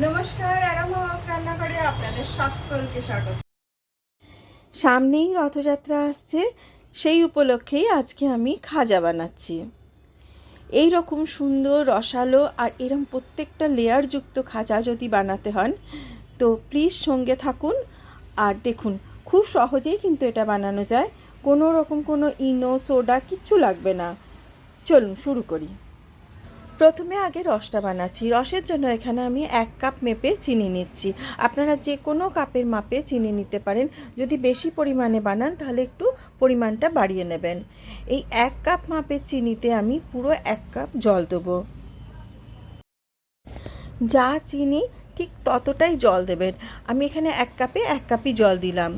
নমস্কার আপনাদের সামনেই রথযাত্রা আসছে, সেই উপলক্ষেই আজকে আমি খাজা বানাচ্ছি। এই রকম সুন্দর, রসালো আর এরম প্রত্যেকটা লেয়ারযুক্ত খাজা যদি বানাতে হন, তো প্লিজ সঙ্গে থাকুন। আর দেখুন, খুব সহজেই কিন্তু এটা বানানো যায়। কোনো রকম কোনো ইনো, সোডা, কিচ্ছু লাগবে না। চলুন শুরু করি। প্রথমে আগে রসটা বানাচ্ছি। রসের জন্য এখানে আমি এক কাপ মেপে চিনি নিচ্ছি। আপনারা যে কোনো কাপের মাপে চিনি নিতে পারেন। যদি বেশি পরিমাণে বানান, তাহলে একটু পরিমাণটা বাড়িয়ে নেবেন। এই এক কাপ মাপের চিনিতে আমি পুরো এক কাপ জল দেবো। যা চিনি ঠিক ততটাই জল দেবেন। আমি এখানে এক কাপে এক কাপই জল দিলাম।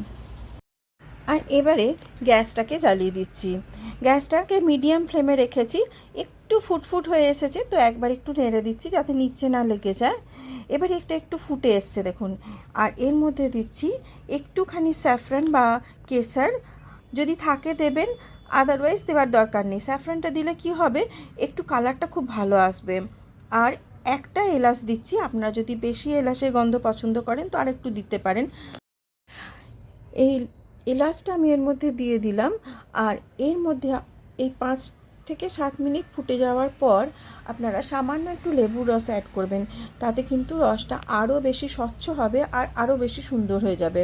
আর এবারে গ্যাসটাকে জ্বালিয়ে দিচ্ছি। গ্যাসটাকে মিডিয়াম ফ্লেমে রেখেছি। একটু ফুটফুট হয়ে এসেছে, তো একবার একটু নেড়ে দিচ্ছি যাতে নিচে না লেগে যায়। এবারে একটু একটু ফুটে এসছে দেখুন। আর এর মধ্যে দিচ্ছি একটুখানি স্যাফরান বা কেসার। যদি থাকে দেবেন আদারওয়াইজ দেওয়ার দরকার নেই। স্যাফরানটা দিলে কি হবে? একটু কালারটা খুব ভালো আসবে। আর একটা এলাচ দিচ্ছি, আপনারা যদি বেশি এলাচের গন্ধ পছন্দ করেন তো আর একটু দিতে পারেন। এই এলাচটা আমি এর মধ্যে দিয়ে দিলাম। আর এর মধ্যে এই পাঁচ থেকে সাত মিনিট ফুটে যাওয়ার পর আপনারা সামান্য একটু লেবুর রস অ্যাড করবেন। তাতে কিন্তু রসটা আরও বেশি স্বচ্ছ হবে আর আরও বেশি সুন্দর হয়ে যাবে।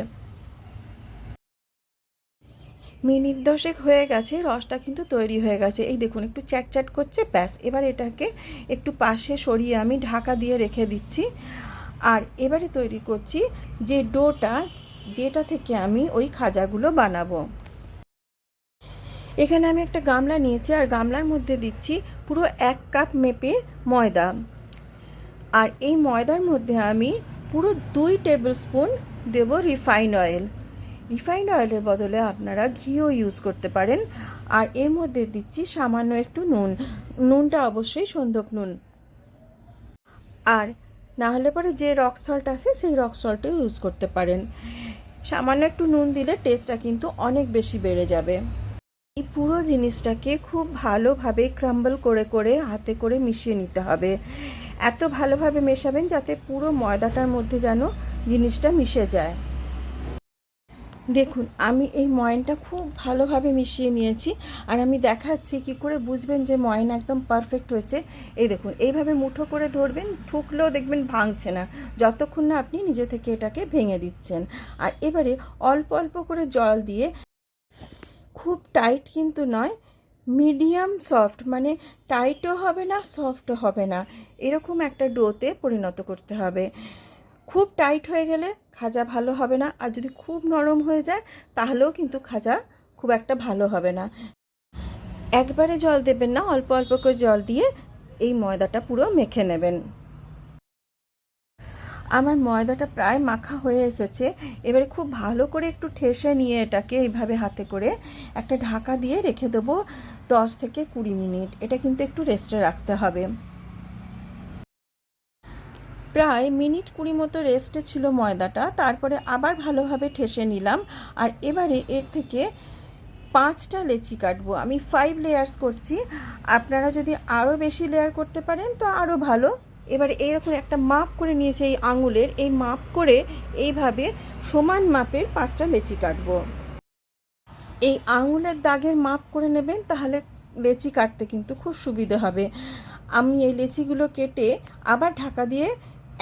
মিনিট দশেক হয়ে গেছে, রসটা কিন্তু তৈরি হয়ে গেছে। এই দেখুন, একটু চ্যাট চ্যাট করছে, ব্যাস। এবার এটাকে একটু পাশে সরিয়ে আমি ঢাকা দিয়ে রেখে দিচ্ছি। আর এবারে তৈরি করছি যে ডোটা, যেটা থেকে আমি ওই খাজাগুলো বানাবো। এখানে আমি একটা গামলা নিয়েছি আর গামলার মধ্যে দিচ্ছি পুরো এক কাপ মেপে ময়দা। আর এই ময়দার মধ্যে আমি পুরো দুই টেবিল স্পুন দেবো রিফাইন অয়েল রিফাইন্ড অয়েলের বদলে আপনারা ঘিও ইউজ করতে পারেন। আর এর মধ্যে দিচ্ছি সামান্য একটু নুন। নুনটা অবশ্যই সন্দক নুন। আর না হলে পরে যে রক সল্ট আছে সেই রক সল্টও ইউজ করতে পারেন। সামান্য একটু নুন দিলে টেস্টটা কিন্তু অনেক বেশি বেড়ে যাবে। এই পুরো জিনিসটাকে খুব ভালোভাবে ক্রাম্বল করে করে, হাতে করে মিশিয়ে নিতে হবে। এত ভালোভাবে মেশাবেন যাতে পুরো ময়দাটার মধ্যে যেন জিনিসটা মিশে যায়। দেখুন, আমি এই ময়নটা খুব ভালোভাবে মিশিয়ে নিয়েছি আর আমি দেখাচ্ছি কি করে বুঝবেন যে ময়ন একদম পারফেক্ট হয়েছে। এই দেখুন, এইভাবে মুঠো করে ধরবেন, ঠুকলেও দেখবেন ভাঙছে না। যতক্ষণ না আপনি নিজে থেকে এটাকে ভেঙে দিচ্ছেন। আর এবারে অল্প অল্প করে জল দিয়ে খুব টাইট কিন্তু নয়, মিডিয়াম সফট মানে টাইটও হবে না, সফটও হবে না। এরকম একটা ডোতে পরিণত করতে হবে। খুব টাইট হয়ে গেলে খাজা ভালো হবে না, আর যদি খুব নরম হয়ে যায়, তাহলেও কিন্তু খাজা খুব একটা ভালো হবে না। একবারে জল দেবেন না, অল্প অল্প করে জল দিয়ে এই ময়দাটা পুরো মেখে নেবেন। আমার ময়দাটা প্রায় মাখা হয়ে এসেছে। এবারে খুব ভালো করে একটু ঠেসে নিয়ে এটাকে এইভাবে হাতে করে একটা ঢাকা দিয়ে রেখে দেবো দশ থেকে কুড়ি মিনিট। এটা কিন্তু একটু রেস্টে রাখতে হবে। প্রায় মিনিট কুড়ি মতো রেস্টে ছিল ময়দাটা। তারপরে আবার ভালোভাবে ঠেসে নিলাম। আর এবারে এর থেকে পাঁচটা লেচি কাটবো। আমি ফাইভ লেয়ার্স করছি। আপনারা যদি আরও বেশি লেয়ার করতে পারেন তো আরও ভালো। এবারে এইরকম একটা মাপ করে নিয়েছে এই আঙুলের, এই মাপ করে এইভাবে সমান মাপের পাঁচটা লেচি কাটবো। এই আঙুলের দাগের মাপ করে নেবেন, তাহলে লেচি কাটতে কিন্তু খুব সুবিধে হবে। আমি এই লেচিগুলো কেটে আবার ঢাকা দিয়ে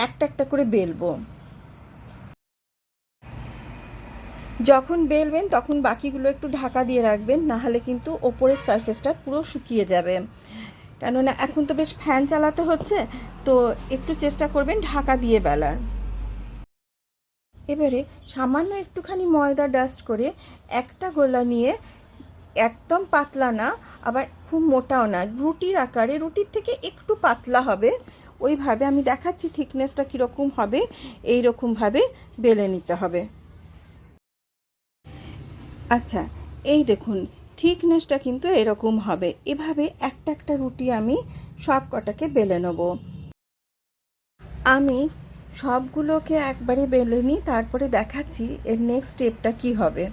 একটা একটা করে বেলবো। যখন বেলবেন, তখন বাকিগুলো একটু ঢাকা দিয়ে রাখবেন, নাহলে কিন্তু ওপরের সারফেসটা পুরো শুকিয়ে যাবে। কেননা এখন তো বেশ ফ্যান চালাতে হচ্ছে, তো একটু চেষ্টা করবেন ঢাকা দিয়ে বেলার। এবারে সামান্য একটুখানি ময়দা ডাস্ট করে একটা গোলা নিয়ে একদম পাতলা না, আবার খুব মোটাও না, রুটির আকারে, রুটির থেকে একটু পাতলা হবে। ওইভাবে আমি দেখাচ্ছি থিকনেসটা কীরকম হবে এই রকমভাবে বেলে নিতে হবে। আচ্ছা এই দেখুন থিকনেসটা কিন্তু এরকম হবে। এভাবে একটা একটা রুটি আমি সব কটাকে বেলে নেব। আমি সবগুলোকে একবারে বেলে নিই তারপরে দেখাচ্ছি এর নেক্সট স্টেপটা কি হবে।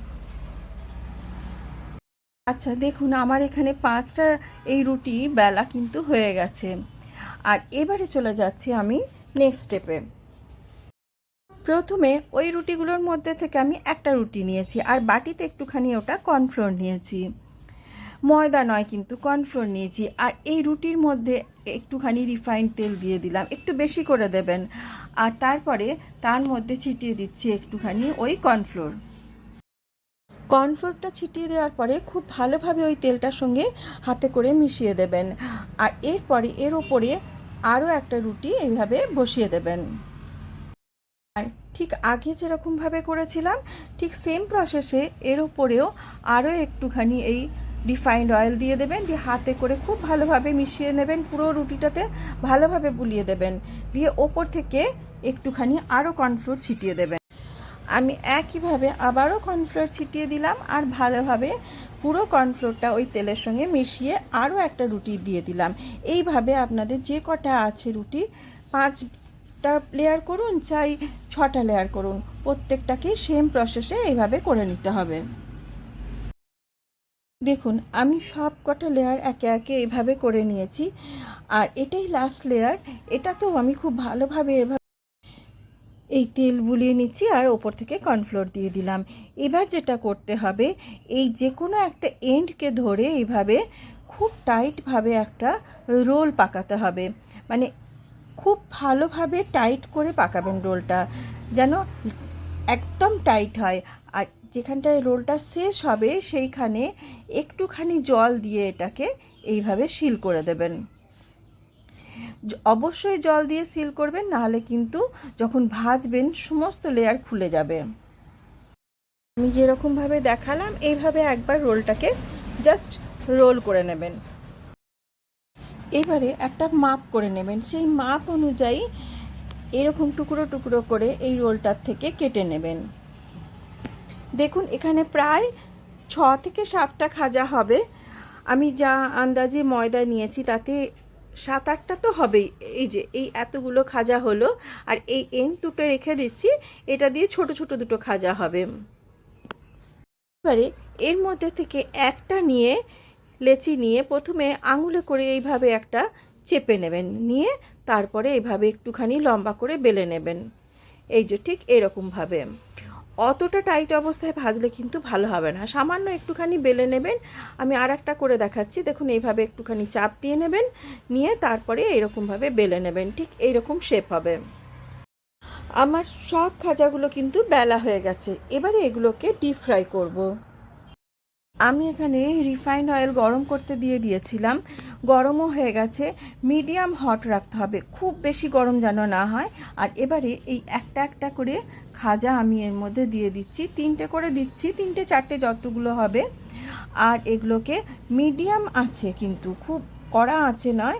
আচ্ছা দেখুন, আমার এখানে পাঁচটা এই রুটি বেলা কিন্তু হয়ে গেছে। আর এবারে চলে যাচ্ছি আমি নেক্সট স্টেপে প্রথমে ওই রুটিগুলোর মধ্যে থেকে আমি একটা রুটি নিয়েছি আর বাটিতে একটুখানি ওটা কর্নফ্লোর নিয়েছি। ময়দা নয় কিন্তু কর্নফ্লোর নিয়েছি আর এই রুটির মধ্যে একটুখানি রিফাইন্ড তেল দিয়ে দিলাম, একটু বেশি করে দেবেন। আর তারপরে তার মধ্যে ছিটিয়ে দিচ্ছি একটুখানি ওই কর্নফ্লোর। কর্নফ্লোরটা ছিটিয়ে দেওয়ার পরে খুব ভালোভাবে ওই তেলটার সঙ্গে হাতে করে মিশিয়ে দেবেন। আর এরপরে এর ওপরে আরও একটা রুটি এইভাবে বসিয়ে দেবেন। আর ঠিক আগে যেরকমভাবে করেছিলাম, ঠিক সেম প্রসেসে এর উপরেও আরও একটুখানি এই রিফাইন্ড অয়েল দিয়ে দেবেন, দিয়ে হাতে করে খুব ভালোভাবে মিশিয়ে নেবেন, পুরো রুটিটাতে ভালোভাবে বুলিয়ে দেবেন, দিয়ে ওপর থেকে একটুখানি আরও কর্নফ্লোর ছিটিয়ে দেবেন। আমি একইভাবে আবারও কর্নফ্লোর ছিটিয়ে দিলাম আর ভালোভাবে পুরো কর্নফ্লোরটা ওই তেলের সঙ্গে মিশিয়ে আরও একটা রুটি দিয়ে দিলাম। এইভাবে আপনাদের যে কটা আছে রুটি পাঁচটা লেয়ার করুন, চাই ছটা লেয়ার করুন। প্রত্যেকটাকেই সেম প্রসেসে এইভাবে করে নিতে হবে। দেখুন, আমি সব কটা লেয়ার একে একে এইভাবে করে নিয়েছি। আর এটাই লাস্ট লেয়ার এটা তো আমি খুব ভালোভাবে এভাবে এই তেল বুলিয়ে নিচ্ছি আর ওপর থেকে কর্নফ্লোর দিয়ে দিলাম। এবার যেটা করতে হবে, এই যে কোনো একটা এন্ডকে ধরে এইভাবে খুব টাইটভাবে একটা রোল পাকাতে হবে। মানে খুব ভালোভাবে টাইট করে পাকাবেন রোলটা যেন একদম টাইট হয়। আর যেখানটায় রোলটা শেষ হবে, সেইখানে একটুখানি জল দিয়ে এটাকে এইভাবে সিল করে দেবেন। অবশ্যই জল দিয়ে সিল করবেন, নাহলে কিন্তু যখন ভাজবেন, সমস্ত লেয়ার খুলে যাবে। আমি যেরকমভাবে দেখালাম, এইভাবে একবার রোলটাকে জাস্ট রোল করে নেবেন। এবারে একটা মাপ করে নেবেন। সেই মাপ অনুযায়ী এরকম টুকরো টুকরো করে এই রোলটার থেকে কেটে নেবেন। দেখুন, এখানে প্রায় ছ থেকে সাতটা খাজা হবে। আমি যা আন্দাজে ময়দা নিয়েছি, তাতে সাত আটটা তো হবেই। এই যে, এই এতগুলো খাজা হলো আর এই এন দুটো রেখে দিচ্ছি, এটা দিয়ে ছোট ছোট দুটো খাজা হবে। এবারে এর মধ্যে থেকে একটা নিয়ে লেচি নিয়ে প্রথমে আঙুলে করে এইভাবে একটা চেপে নেবেন। নিয়ে তারপরে এইভাবে একটুখানি লম্বা করে বেলে নেবেন। এই যে ঠিক এরকমভাবে। অতটা টাইট অবস্থায় ভাজলে কিন্তু ভালো হবে না। সামান্য একটুখানি বেলে নেবেন। আমি আর একটা করে দেখাচ্ছি। দেখুন, এইভাবে একটুখানি চাপ দিয়ে নেবেন। নিয়ে তারপরে এরকমভাবে বেলে নেবেন। ঠিক এইরকম শেপ হবে। আমার সব খাজাগুলো কিন্তু বেলা হয়ে গেছে। এবারে এগুলোকে ডিপ ফ্রাই করব। আমি এখানে রিফাইন্ড অয়েল গরম করতে দিয়ে দিয়েছিলাম। গরমও হয়ে গেছে। মিডিয়াম হট রাখতে হবে। খুব বেশি গরম যেন না হয়। আর এবারে এই একটা একটা করে খাজা আমি এর মধ্যে দিয়ে দিচ্ছি। তিনটে করে দিচ্ছি। তিনটে, চারটে যতগুলো হবে। আর এগুলোকে মিডিয়াম আছে কিন্তু, খুব কড়া আছে নয়।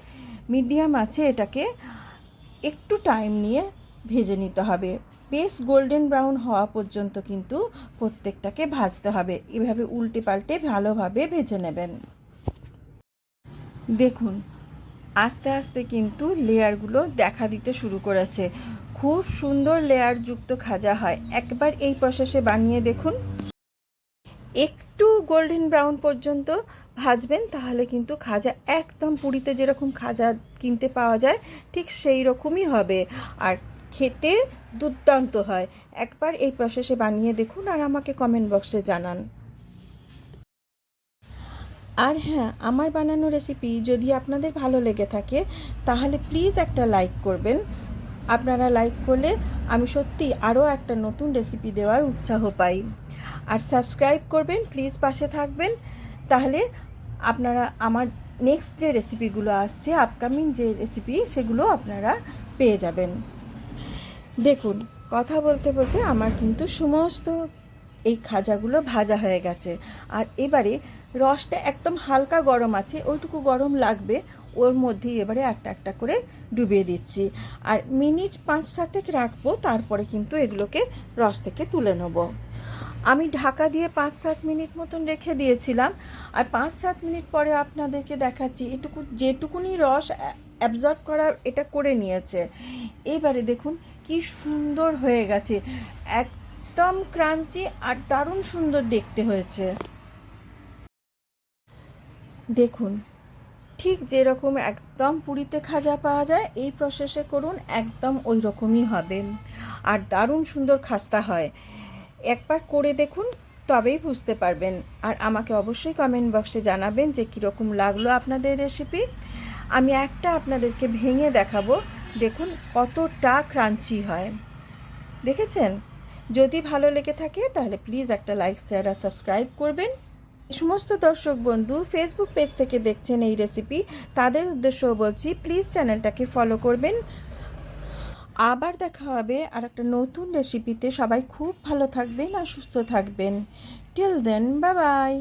মিডিয়াম আছে এটাকে একটু টাইম নিয়ে ভেজে নিতে হবে। বেশ গোল্ডেন ব্রাউন হওয়া পর্যন্ত কিন্তু প্রত্যেকটাকে ভাজতে হবে। এভাবে উল্টে পাল্টে ভালোভাবে ভেজে নেবেন। দেখুন, আস্তে আস্তে কিন্তু লেয়ারগুলো দেখা দিতে শুরু করেছে। খুব সুন্দর লেয়ারযুক্ত খাজা হয়। একবার এই প্রসেসে বানিয়ে দেখুন। একটু গোল্ডেন ব্রাউন পর্যন্ত ভাজবেন, তাহলে কিন্তু খাজা একদম পুরীতে যেরকম খাজা কিনতে পাওয়া যায়, ঠিক সেই রকমই হবে। আর খেতে দুর্দান্ত হয়। একবার এই প্রসেসে বানিয়ে দেখুন আর আমাকে কমেন্ট বক্সে জানান। আর হ্যাঁ আমার বানানো রেসিপি যদি আপনাদের ভালো লেগে থাকে, তাহলে প্লিজ একটা লাইক করবেন। আপনারা লাইক করলে আমি সত্যি আরও একটা নতুন রেসিপি দেওয়ার উৎসাহ পাই। আর সাবস্ক্রাইব করবেন প্লিজ পাশে থাকবেন। তাহলে আপনারা, আমার নেক্সট যে রেসিপিগুলো আসছে আপকামিং যে রেসিপি সেগুলো আপনারা পেয়ে যাবেন। দেখুন, কথা বলতে বলতে আমার কিন্তু সমস্ত এই খাজাগুলো ভাজা হয়ে গেছে। আর এবারে রসটা একদম হালকা গরম আছে, ওইটুকু গরম লাগবে, ওর মধ্যে এবারে একটা একটা করে ডুবিয়ে দিচ্ছি। আর মিনিট পাঁচ সাতেক রাখব, তারপরে কিন্তু এগুলোকে রস থেকে তুলে নেব। আমি ঢাকা দিয়ে পাঁচ সাত মিনিট মতন রেখে দিয়েছিলাম। আর পাঁচ সাত মিনিট পরে আপনাদেরকে দেখাচ্ছি, এটুকু, যেটুকুনি রস অ্যাবজর্ব করার এটা করে নিয়েছে। এবারে দেখুন কি সুন্দর হয়ে গেছে। একদম ক্রাঞ্চি আর দারুণ সুন্দর দেখতে হয়েছে। দেখুন, ঠিক যেরকম একদম পুরীতে খাজা পাওয়া যায়, এই প্রসেসে করুন, একদম ওই রকমই হবে। আর দারুণ সুন্দর খাস্তা হয়। একবার করে দেখুন, তবেই বুঝতে পারবেন। আর আমাকে অবশ্যই কমেন্ট বক্সে জানাবেন যে কীরকম লাগল আপনাদের রেসিপি আমি একটা আপনাদেরকে ভেঙে দেখাবো। দেখুন কতটা ক্রাঞ্চি হয়। দেখেছেন? যদি ভালো লেগে থাকে, তাহলে প্লিজ একটা লাইক শেয়ার আর সাবস্ক্রাইব করবেন। সমস্ত দর্শক বন্ধু ফেসবুক পেজ থেকে দেখছেন এই রেসিপি তাদের উদ্দেশ্য বলছি প্লিজ চ্যানেলটাকে ফলো করবেন। আবার দেখা হবে আর একটা নতুন রেসিপিতে সবাই খুব ভালো থাকবেন আর সুস্থ থাকবেন। Till then bye bye